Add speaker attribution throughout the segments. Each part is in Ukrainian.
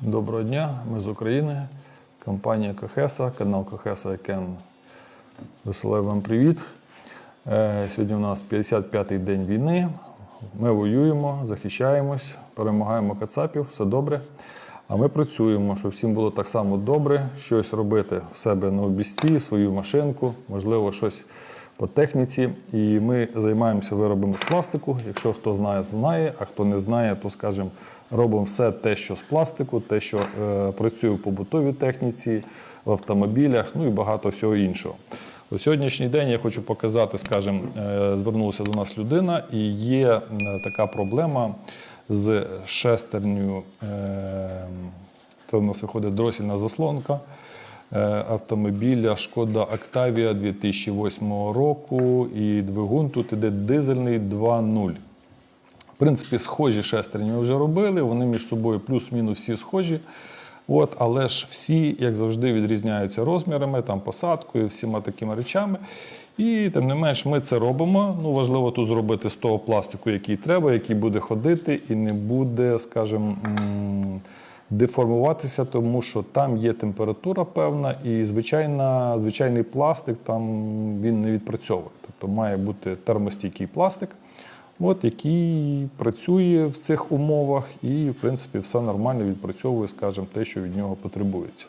Speaker 1: Доброго дня, ми з України, компанія Кохеса, канал Кохеса Екен. Веселий вам привіт. Е, Сьогодні у нас 55-й день війни. Ми воюємо, захищаємось, перемагаємо кацапів, все добре. А ми працюємо, щоб всім було так само добре, щось робити в себе на обісті, свою машинку, можливо, щось по техніці. І ми займаємося виробами з пластику. Якщо хто знає, знає, а хто не знає, то скажімо, робимо все те, що з пластику, те, що е, працює в побутовій техніці, в автомобілях, ну і багато всього іншого. У сьогоднішній день я хочу показати, скажімо, е, звернулася до нас людина, і є е, така проблема з шестерню. е, Це у нас виходить дросільна заслонка е, автомобіля Шкода Octavia 2008 року. І двигун тут іде дизельний 2.0. В принципі, схожі шестерні ми вже робили, вони між собою плюс-мінус всі схожі. От, але ж всі, як завжди, відрізняються розмірами, там, посадкою, всіма такими речами. І тим не менш, ми це робимо. Ну, важливо тут зробити з того пластику, який треба, який буде ходити і не буде, скажімо, деформуватися, тому що там є температура певна, і звичайна, звичайний пластик там він не відпрацьовує. Тобто має бути термостійкий пластик от, який працює в цих умовах, і, в принципі, все нормально відпрацьовує, скажімо, те, що від нього потребується.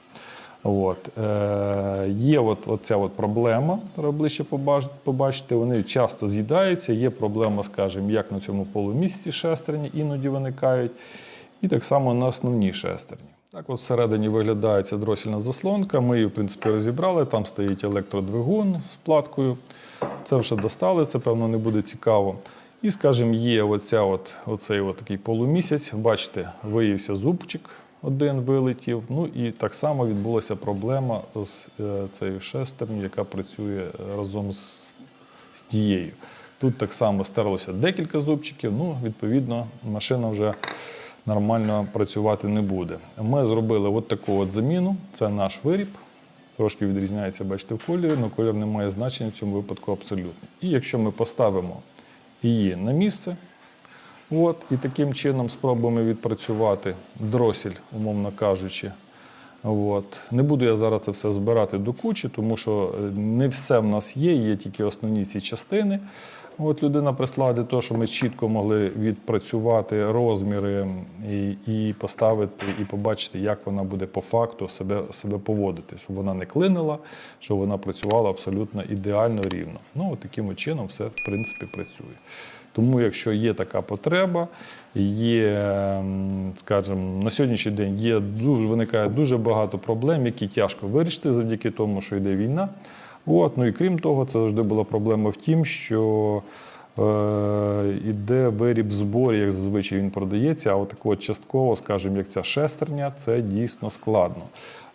Speaker 1: От. Е, є от, оця от проблема, треба ближче побачити, вони часто з'їдаються. Є проблема, скажімо, як на цьому полумісці шестерні іноді виникають, і так само на основній шестерні. Так от всередині виглядає ця дросільна заслонка. Ми її, в принципі, розібрали. Там стоїть електродвигун з платкою. Це вже достали, це, певно, не буде цікаво. І, скажімо, є оця от, оцей от такий полумісяць. Бачите, виявився зубчик один вилетів. Ну і так само відбулася проблема з е, цією шестерню, яка працює разом з, з тією. Тут так само стерлося декілька зубчиків. Ну, відповідно, машина вже нормально працювати не буде. Ми зробили от таку от заміну. Це наш виріб. Трошки відрізняється, бачите, в кольорі, але колір не має значення в цьому випадку абсолютно. І якщо ми поставимо її на місце, от, і таким чином спробуємо відпрацювати дросіль, умовно кажучи. От. Не буду я зараз це все збирати до кучі, тому що е, не все в нас є, є тільки основні ці частини. От людина прислала для того, щоб ми чітко могли відпрацювати розміри і, і поставити, і побачити, як вона буде по факту себе, себе поводити, щоб вона не клинила, щоб вона працювала абсолютно ідеально рівно. Ну, от таким чином все в принципі працює. Тому, якщо є така потреба, є, ем, скажімо, на сьогоднішній день є дуже виникає дуже багато проблем, які тяжко вирішити завдяки тому, що йде війна. От, ну і крім того, це завжди була проблема в тім, що е, іде виріб зборів, як зазвичай він продається, а от такого частково, скажімо, як ця шестерня, це дійсно складно.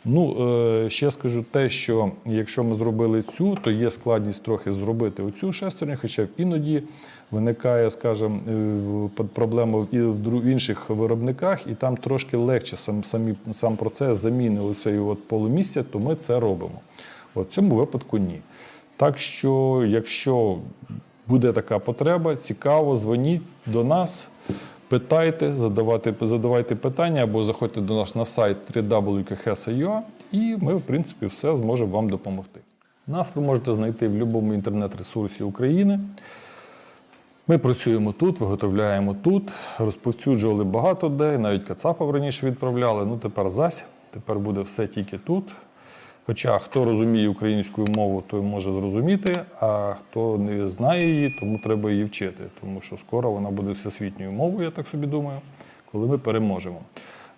Speaker 1: Ну, е, ще скажу те, що якщо ми зробили цю, то є складність трохи зробити оцю шестерню, хоча іноді виникає, скажімо, е, проблема і в інших виробниках, і там трошки легше сам, самі, сам процес заміни оцеї от полумісця, то ми це робимо. В цьому випадку ні. Так що, якщо буде така потреба, цікаво, дзвоніть до нас, питайте, задавайте, задавайте питання або заходьте до нас на сайт www.khs.ua і ми, в принципі, все зможемо вам допомогти. Нас ви можете знайти в будь-якому інтернет-ресурсі України. Ми працюємо тут, виготовляємо тут, розповсюджували багато де, навіть Кацапов раніше відправляли. Ну тепер зась, тепер буде все тільки тут. Хоча хто розуміє українську мову, той може зрозуміти, а хто не знає її, тому треба її вчити, тому що скоро вона буде всесвітньою мовою, я так собі думаю, коли ми переможемо.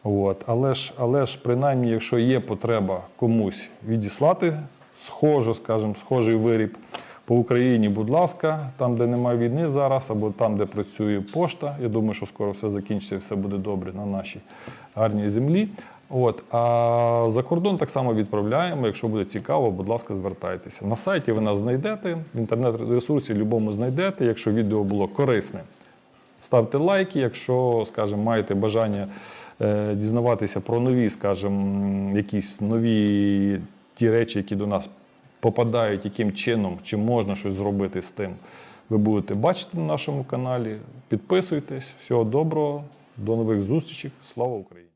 Speaker 1: От. Але, ж, але ж, принаймні, якщо є потреба комусь відіслати схожу, скажімо, схожий виріб по Україні, будь ласка, там, де немає війни зараз, або там, де працює пошта. Я думаю, що скоро все закінчиться, і все буде добре на нашій гарній землі. От, а за кордон так само відправляємо. Якщо буде цікаво, будь ласка, звертайтеся. На сайті ви нас знайдете, в інтернет-ресурсі любому знайдете. Якщо відео було корисне, ставте лайки. Якщо, скажімо, маєте бажання е, дізнаватися про нові, скажімо, якісь нові ті речі, які до нас попадають, яким чином, чи можна щось зробити з тим, ви будете бачити на нашому каналі. Підписуйтесь. Всього доброго, до нових зустрічей. Слава Україні!